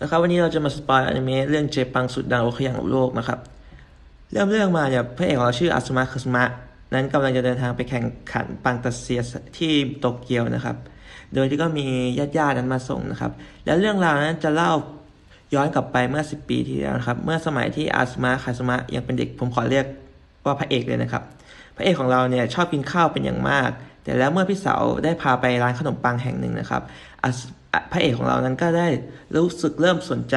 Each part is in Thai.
นะครับวันนี้เราจะมาสปอยอนิเมะเรื่องเจปังสุดดังโอเคอย่างโลกนะครับ เริ่มเรื่องมาเนี่ยพระเอกของเราชื่ออาซุมะคาซุมะ นั้นกำลังจะเดินทางไปแข่งขันปังตัสเซียที่โตเกียวนะครับ โดยที่ก็มีญาติญาติๆนั้นมาส่งนะครับ แล้วเรื่องราวนั้นจะเล่าย้อนกลับไปเมื่อ 10 ปีที่แล้วนะครับ เมื่อสมัยที่อาซุมะคาซุมะยังเป็นเด็กผมขอเรียกว่าพระเอกเลยนะครับ พระเอกของเราเนี่ยชอบกินข้าวเป็นอย่างมาก แต่แล้วเมื่อพี่สาวได้พาไปร้านขนมปังแห่งหนึ่งนะครับ พระเอกของเรานั้นก็ได้รู้สึกเริ่มสนใจ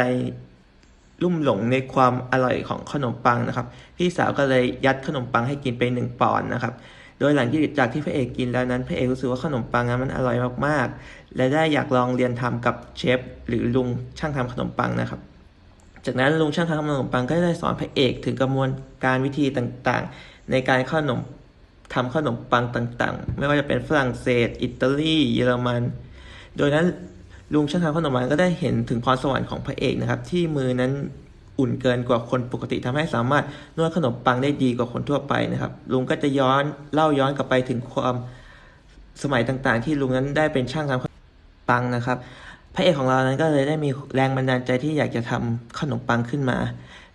ลุ่มหลงในความอร่อยของขนมปังนะครับ พี่สาวก็เลยยัดขนมปังให้กินไปหนึ่งปอนด์นะครับ โดยหลังจากที่พระเอกกินแล้วนั้นพระเอกรู้สึกว่าขนมปังนั้นมันอร่อยมากๆ และได้อยากลองเรียนทำกับเชฟหรือลุงช่างทำขนมปังนะครับ จากนั้นลุงช่างทำขนมปังก็ได้สอนพระเอกถึงกระบวนการวิธีต่างๆ ในการขนมทำขนมปังต่างๆ ไม่ว่าจะเป็นฝรั่งเศส อิตาลี เยอรมัน โดยนั้น ลุงช่างทำขนมปังก็ได้เห็นถึงพรสวรรค์ของพระเอกนะครับ ที่มือนั้นอุ่นเกินกว่าคนปกติทำให้สามารถนวดขนมปังได้ดีกว่าคนทั่วไปนะครับ ลุงก็จะย้อนเล่าย้อนกลับไปถึงความสมัยต่างๆ ที่ลุงนั้นได้เป็นช่างทำขนมปังนะครับ พระเอกของเรานั้นก็เลยได้มีแรงบันดาลใจที่อยากจะทำขนมปังขึ้นมา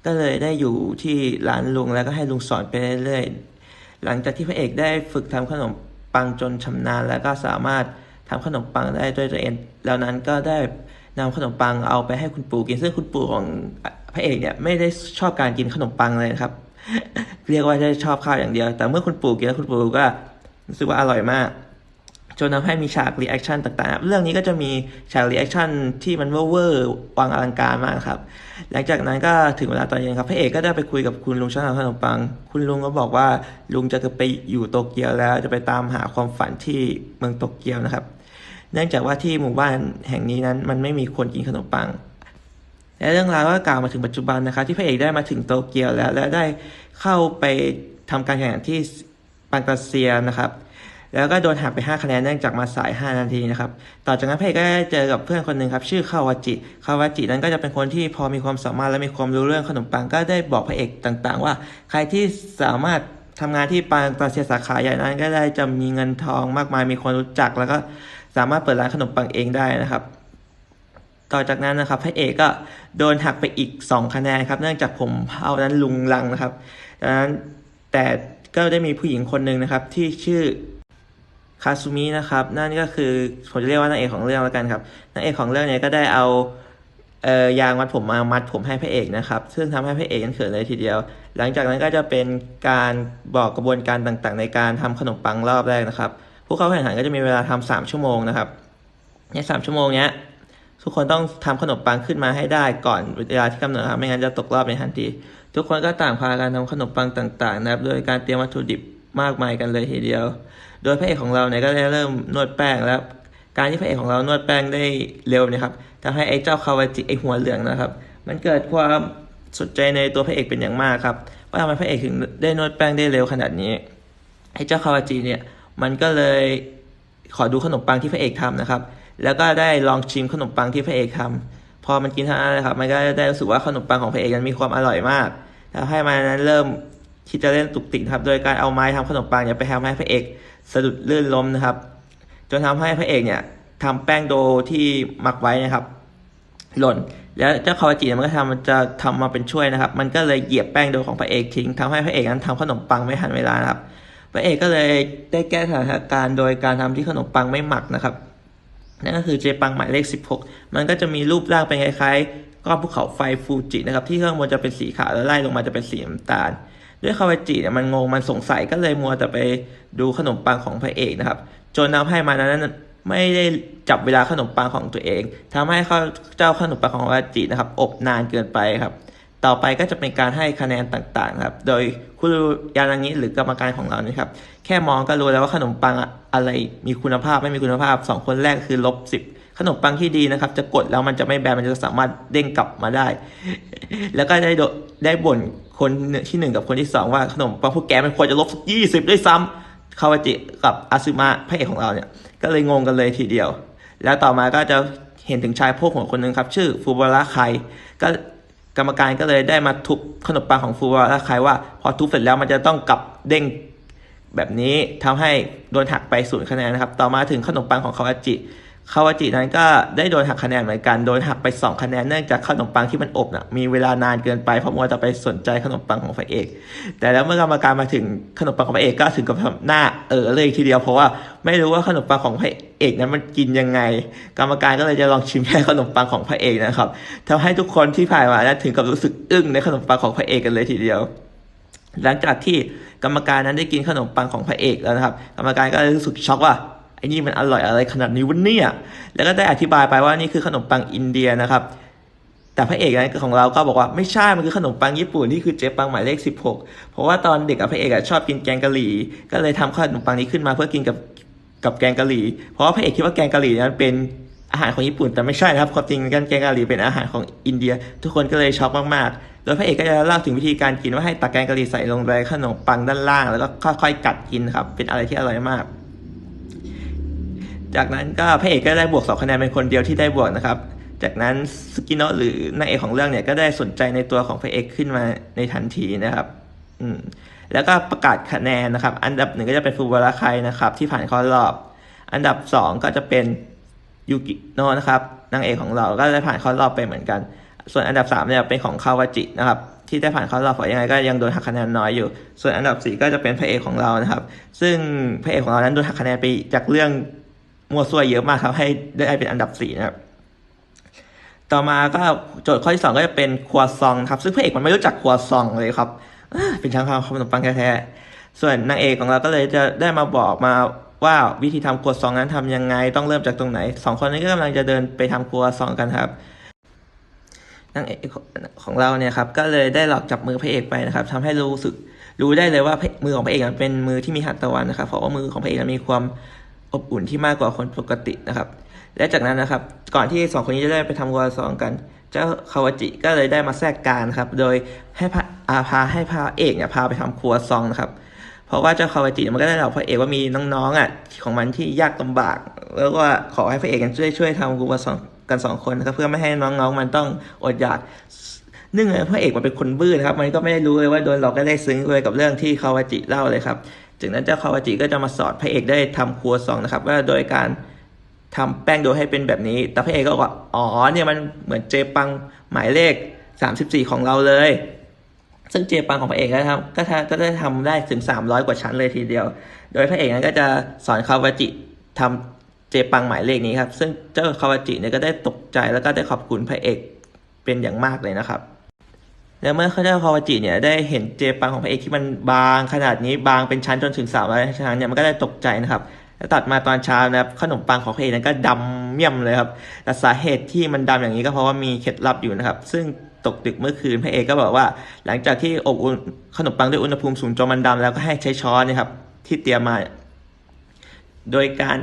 ก็เลยได้อยู่ที่ร้านลุงแล้วก็ให้ลุงสอนไปเรื่อยๆหลังจากที่พระเอกได้ฝึกทำขนมปังจนชำนาญแล้วก็สามารถ ทำขนมปังได้ด้วยตัวเอง แล้วนั้นก็ได้นำขนมปังเอาไปให้คุณปู่กิน ซึ่งคุณปู่ของพระเอกเนี่ยไม่ได้ชอบการกินขนมปังเลยครับ เรียกว่าได้ชอบข้าวอย่างเดียว แต่เมื่อคุณปู่กินแล้วคุณปู่ก็รู้สึกว่าอร่อยมาก จนทำให้มีฉากรีแอคชั่นต่างๆ เรื่องนี้ก็จะมีฉากรีแอคชั่นที่มันเวอร์วางอลังการมากครับ หลังจากนั้นก็ถึงเวลาตอนเย็นครับพระเอกก็ได้ไปคุยกับคุณลุงช่างทำขนมปัง คุณลุงก็บอกว่าลุงจะไปอยู่โตเกียวแล้วจะไปตามหาความฝันที่เมืองโตเกียวนะครับ เนื่องจากว่าที่หมู่บ้านแห่งนี้นั้นมันไม่มีคนกินขนมปัง และเรื่องราวก็กล่าวมาถึงปัจจุบันนะครับที่พระเอกได้มาถึงโตเกียวแล้ว และได้เข้าไปทำการแข่งขันที่ปังตาเซียนะครับ แล้วก็โดนหักไป 5 คะแนนเนื่องจากมาสาย 5 นาทีนะครับ ต่อจากนั้นพระเอกก็ได้เจอกับเพื่อนคนหนึ่งครับ ชื่อคาวาจิ คาวาจินั้นก็จะเป็นคนที่พอมีความสามารถและมีความรู้เรื่องขนมปังก็ได้บอกพระเอกต่างๆ ว่า ใครที่สามารถทำงานที่ปังตาเซียสาขาใหญ่นั้นก็ได้จะมีเงินทองมากมายมีคนรู้จักแล้วก็ สามารถเปิดร้านขนมปังเองได้นะครับ ต่อจากนั้นนะครับพระเอกก็โดนหักไปอีก 2 คะแนนครับ เนื่องจากผมเอานั้นลุงลังนะครับดังนั้นแต่ก็ได้มีผู้หญิงคนหนึ่งนะครับ ที่ชื่อคาซูมินะครับ นั่นก็คือผมจะเรียกว่านางเอกของเรื่องแล้วกันครับนางเอกของเรื่องเนี้ก็ได้เอาเอ่อยางมัดผมมามัดผมให้พระเอกนะครับ ซึ่งทำให้พระเอกนั้นเขินเลยทีเดียว หลังจากนั้นก็จะเป็นการบอกกระบวนการต่างๆ ในการทำขนมปังรอบแรกนะครับ ผู้เข้าแข่งขันก็จะมีเวลาทำสามชั่วโมงนะครับ ในสามชั่วโมงเนี้ยทุกคนต้องทำขนมปังขึ้นมาให้ได้ก่อนเวลาที่กำหนดครับไม่งั้นจะตกรอบในทันที ทุกคนก็ต่างพากันทำขนมปังต่างๆนะครับ โดยการเตรียมวัตถุดิบมากมายกันเลยทีเดียว โดยพระเอกของเราเนี่ยก็ได้เริ่มนวดแป้งแล้ว การที่พระเอกของเรานวดแป้งได้เร็วนี่ครับทำให้ไอ้เจ้าคาวาจิไอ้หัวเหลืองนะครับ มันเกิดความสนใจในตัวพระเอกเป็นอย่างมากครับว่าทำไมพระเอกถึงได้นวดแป้งได้เร็วขนาดนี้ไอ้เจ้าคาวาจิเนี่ย มันก็เลยขอดูขนมปังที่พระเอกทำนะครับ แล้วก็ได้ลองชิมขนมปังที่พระเอกทำพอมันกินเท่านั้นนะครับ มันก็ได้รู้สึกว่าขนมปังของพระเอกนั้นมีความอร่อยมากทำให้มันนั้นเริ่มคิดจะเล่นตุกติกนะครับ โดยการเอาไม้ทำขนมปังเนี่ยไปทำให้พระเอกสะดุดลื่นล้มนะครับ จนทำให้พระเอกเนี่ยทำแป้งโดที่หมักไว้นะครับ หล่น แล้วเจ้าคาวาจิเนี่ยมันก็ทำมันจะทำมาเป็นช่วยนะครับ มันก็เลยเหยียบแป้งโดของพระเอกทิ้งทำให้พระเอกนั้นทำขนมปังไม่ทันเวลานะครับ พระเอกก็เลยได้แก้สถานการณ์โดยการทำที่ขนมปังไม่หมักนะครับ นั่นก็คือเจปังหมายเลข 16 มันก็จะมีรูปร่างเป็นคล้ายๆก้อนภูเขาไฟฟูจินะครับ ที่ข้างบนจะเป็นสีขาวแล้วไล่ลงมาจะเป็นสีน้ำตาล ด้วยคาวาจิเนี่ยมันงงมันสงสัยก็เลยมัวแต่ไปดูขนมปังของพระเอกนะครับ จนทำให้มันนั้นไม่ได้จับเวลาขนมปังของตัวเองทำให้เขาเจ้าขนมปังของคาวาจินะครับอบนานเกินไปครับ ต่อไปก็จะเป็นการให้คะแนนต่างๆครับ โดยคุณยานางิหรือกรรมการของเรานี่ครับ แค่มองก็รู้แล้วว่าขนมปังอะไรมีคุณภาพไม่มีคุณภาพสองคนแรกคือลบสิบขนมปังที่ดีนะครับ จะกดแล้วมันจะไม่แบนมันจะสามารถเด้งกลับมาได้ แล้วก็ได้โดได้บ่นคนที่หนึ่งกับคนที่สองว่าขนมปังพวกแกมันควรจะลบยี่สิบด้วยซ้ำคาวาจิกับอาซึมะพระเอกของเราเนี่ยก็เลยงงกันเลยทีเดียว แล้วต่อมาก็จะเห็นถึงชายพวกหัวคนหนึ่งครับ ชื่อฟูบาระไคก็ กรรมการก็เลยได้มาทุบขนมปังของฟูวาระไคว่า พอทุบเสร็จแล้วมันจะต้องกลับเด้งแบบนี้ทำให้โดนหักไปศูนย์คะแนนนะครับ ต่อมาถึงขนมปังของคาวาจิ คาวาจินั้นก็ได้โดนหักคะแนนเหมือนกัน โดนหักไปสองคะแนนเนื่องจากขนมปังที่มันอบน่ะมีเวลานานเกินไปเพราะมัวแต่ไปสนใจขนมปังของพระเอก แต่แล้วเมื่อกรรมการมาถึงขนมปังของพระเอกก็ถึงกับหน้าเออเลยทีเดียวเพราะว่าไม่รู้ว่าขนมปังของพระเอกนั้นมันกินยังไง กรรมการก็เลยจะลองชิมแค่ขนมปังของพระเอกนะครับทำให้ทุกคนที่ผ่านมานั้ถึงกับรู้สึกอึ้งในขนมปังของพระเอกกันเลยทีเดียวหลังจากที่กรรมการนั้นได้กินขนมปังของพระเอกแล้วนะครับ กรรมการก็เลยรู้สึกช็อกว่า ไอ้นี่มันอร่อยอะไรขนาดนี้วะเนี่ย แล้วก็ได้อธิบายไปว่านี่คือขนมปังอินเดียนะครับ แต่พระเอกนั้นของเราก็บอกว่าไม่ใช่ มันคือขนมปังญี่ปุ่นที่คือเจ๊ปังหมายเลข 16 เพราะว่าตอนเด็กกับพระเอกอชอบกินแกงกะหรี่ ก็เลยทำขนมปังนี้ขึ้นมาเพื่อกินกับกับแกงกะหรี่ เพราะว่าพระเอกคิดว่าแกงกะหรี่นั้นเป็นอาหารของญี่ปุ่นแต่ไม่ใช่นะครับความจริงกันแกงกะหรี่เป็นอาหารของอินเดีย ทุกคนก็เลยช็อกมากๆ โดยพระเอกก็จะเล่าถึงวิธีการกินว่าให้ตักแกงกะหรี่ใส่ลงในขนมปังด้านล่าง แล้วก็ค่อยๆกัดกินครับเป็นอะไรที่อร่อยมาก จากนั้นก็พระเอกก็ได้บวกสองคะแนนเป็นคนเดียวที่ได้บวกนะครับ จากนั้นสกิโนะหรือนางเอกของเรื่องเนี่ยก็ได้สนใจในตัวของพระเอกขึ้นมาในทันทีนะครับอืมแล้วก็ประกาศคะแนนนะครับ อันดับหนึ่งก็จะเป็นฟูบาราไคนะครับ ที่ผ่านเข้ารอบ อันดับสองก็จะเป็นยูกิโนะนะครับนางเอกของเราก็ได้ผ่านเข้ารอบไปเหมือนกัน ส่วนอันดับสามเนี่ยเป็นของคาวาจินะครับที่ได้ผ่านเข้ารอบเพราะยังไงก็ยังโดนหักคะแนนน้อยอยู่ ส่วนอันดับสี่ก็จะเป็นพระเอกของเรานะครับ ซึ่งพระเอกของเรานั้นโดนหักคะแนนไปจากเรื่อง มัวซั่วเยอะมากครับ ให้ได้เป็นอันดับสี่นะครับต่อมาก็โจทย์ข้อที่สองก็จะเป็นครัวซองครับ ซึ่งพระเอกมันไม่รู้จักครัวซองเลยครับเป็นช่างทำขนมปังแท้ๆส่วนนางเอกของเราก็เลยจะได้มาบอกมาว่าวิธีทำครัวซองนั้นทำยังไงต้องเริ่มจากตรงไหนสองคนนี้ก็กำลังจะเดินไปทำครัวซองกันครับนางเอกของเราเนี่ยครับก็เลยได้หลอกจับมือพระเอกไปนะครับทำให้รู้สึกรู้ได้เลยว่ามือของพระเอกเป็นมือที่มีหัตถวันนะครับเพราะว่ามือของพระเอกมีความ อบอุ่นที่มากกว่าคนปกตินะครับ และจากนั้นนะครับ ก่อนที่สองคนนี้จะได้ไปทำครัวซองกัน เจ้าคาวาจิก็เลยได้มาแทรกการครับ โดยให้พระอาพาให้พระเอกเนี่ยพาไปทำครัวซองนะครับ เพราะว่าเจ้าคาวาจิมันก็ได้บอกพระเอกว่ามีน้องๆอะของมันที่ยากลำบาก แล้วก็ขอให้พระเอกกันช่วยช่วยทำครัวซองกันสองคนนะครับเพื่อไม่ให้น้องๆมันต้องอดอยากเนื่องจากพระเอกมันเป็นคนบื้อนะครับ มันก็ไม่ได้รู้เลยว่าโดนหลอกก็ได้ซึ้งเลยกับเรื่องที่คาวาจิเล่าเลยครับ จากนั้นเจ้าคาวาจิก็จะมาสอนพระเอกได้ทำครัวซองนะครับว่าโดยการทำแป้งโดยให้เป็นแบบนี้ แต่พระเอกก็บอกอ๋อเนี่ยมันเหมือนเจปังหมายเลข 34 ของเราเลย ซึ่งเจปังของพระเอกนะครับก็ทำก็ได้ทำได้ถึง 300 กว่าชั้นเลยทีเดียว โดยพระเอกนั้นก็จะสอนคาวาจิทำเจปังหมายเลขนี้ครับ ซึ่งเจ้าคาวาจิเนี่ยก็ได้ตกใจแล้วก็ได้ขอบคุณพระเอกเป็นอย่างมากเลยนะครับ แล้วเมื่อเขาเจ้าคาวาจิเนี่ยได้เห็นเจปังของพระเอกที่มันบางขนาดนี้บางเป็นชั้นจนถึงสามร้อยชั้นเนี่ยมันก็ได้ตกใจนะครับแล้วตัดมาตอนเช้านะครับขนมปังของพระเอกนั้นก็ดำเมี่ยมเลยครับแต่สาเหตุที่มันดำอย่างนี้ก็เพราะว่ามีเคล็ดลับอยู่นะครับ ซึ่งตกดึกเมื่อคืนพระเอกก็บอกว่า หลังจากที่อบอุ่นขนมปังด้วยอุณหภูมิสูงจนมันดำแล้วก็ให้ใช้ช้อนนะครับ ที่เตรียมมา โดยการ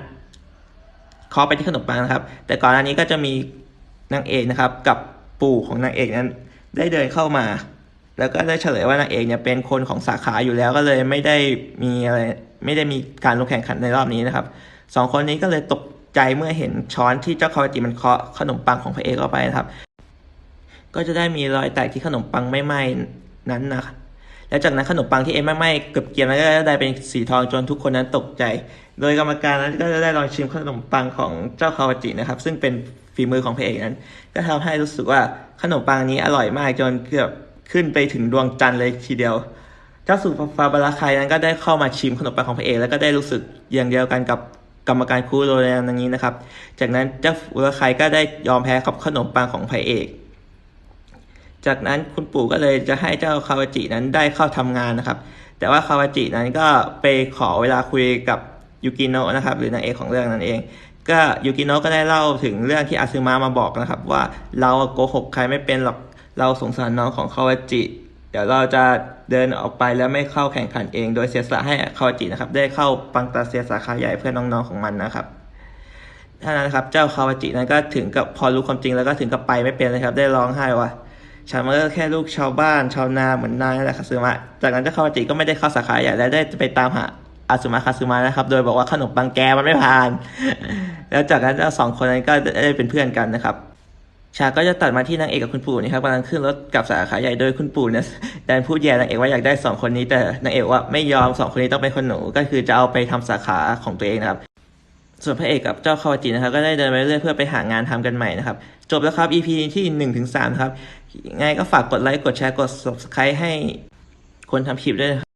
เคาะไปที่ขนมปังนะครับ แต่ก่อนหน้านี้ก็จะมีนางเอกนะครับ กับปู่ของนางเอกนั้น ได้เดินเข้ามา แล้วก็ได้เฉลยว่านางเอกเนี่ยเป็นคนของสาขาอยู่แล้วก็เลยไม่ได้มีอะไรไม่ได้มีการลงแข่งขันในรอบนี้นะครับสองคนนี้ก็เลยตกใจเมื่อเห็นช้อนที่เจ้าคาวาจิมันเคาะขนมปังของพระเอกเข้าไปนะครับ ก็จะได้มีรอยแตกที่ขนมปังไม่ไหม้นั้นนะครับแล้วจากนั้นขนมปังที่เอ็มไม่ไหม้เกือบเกรียมแล้วก็ได้เป็นสีทองจนทุกคนนั้นตกใจ โดยกรรมการนั้นก็จะได้ลองชิมขนมปังของเจ้าคาวาจินะครับ ซึ่งเป็น ฝีมือของพระเอกนั้น ก็ทำให้รู้สึกว่าขนมปังนี้อร่อยมากจนเกือบขึ้นไปถึงดวงจันทร์เลยทีเดียว เจ้าสุฟาบาราไคนั้นก็ได้เข้ามาชิมขนมปังของพระเอกแล้วก็ได้รู้สึกอย่างเดียวกันกับกรรมการคูโรแรนอย่างนี้นะครับ จากนั้นเจ้าบาราไคก็ได้ยอมแพ้กับขนมปังของพระเอก จากนั้นคุณปู่ก็เลยจะให้เจ้าคาวาจินั้นได้เข้าทำงานนะครับ แต่ว่าคาวาจินั้นก็ไปขอเวลาคุยกับ ยูกิโนะนะครับหรือนางเอกของเรื่องนั่นเอง ก็ยูกิโนะก็ได้เล่าถึงเรื่องที่อาซึมะมาบอกนะครับ ว่าเราโกหกใครไม่เป็นหรอกเราสงสารน้องของคาวาจิ เดี๋ยวเราจะเดินออกไปแล้วไม่เข้าแข่งขันเอง โดยเสียสละให้คาวาจินะครับ ได้เข้าปังตาเซียสาขาใหญ่เพื่อน้องๆของมันนะครับท่านั้นนะครับเจ้าคาวาจินั้นก็ถึงกับพอรู้ความจริงแล้วก็ถึงกับไปไม่เป็นเลยครับ ได้ร้องไห้ว่าฉันมันก็แค่ลูกชาวบ้านชาวนาเหมือนนายนั่นแหละคาซึมะจากนั้นเจ้าคาวาจิก็ไม่ได้เข้าสาขาใหญ่และได้ไปตามหา อาซึมะคาซึมะนะครับ โดยบอกว่าขนมปังแกมันไม่ผ่าน แล้วจากนั้นเจ้าสองคนนั้นก็ได้เป็นเพื่อนกันนะครับ ฉากก็จะตัดมาที่นางเอกกับคุณปู่นี่ครับกำลังขึ้นรถกลับสาขาใหญ่โดยคุณปู่เนี่ยดันพูดแย่นางเอกว่าอยากได้สองคนนี้แต่นางเอกว่าไม่ยอมสองคนนี้ต้องเป็นคนหนูก็คือจะเอาไปทำสาขาของตัวเองนะครับ ส่วนพระเอกกับเจ้าคาวาจินะครับก็ได้เดินไปเรื่อยเพื่อไปหางานทำกันใหม่นะครับ จบแล้วครับ EP ที่1นถึงสนะครับไงก็ฝากกดไลค์กดแชร์กด subscribe ให้คนทำคลิปด้วยนะครับ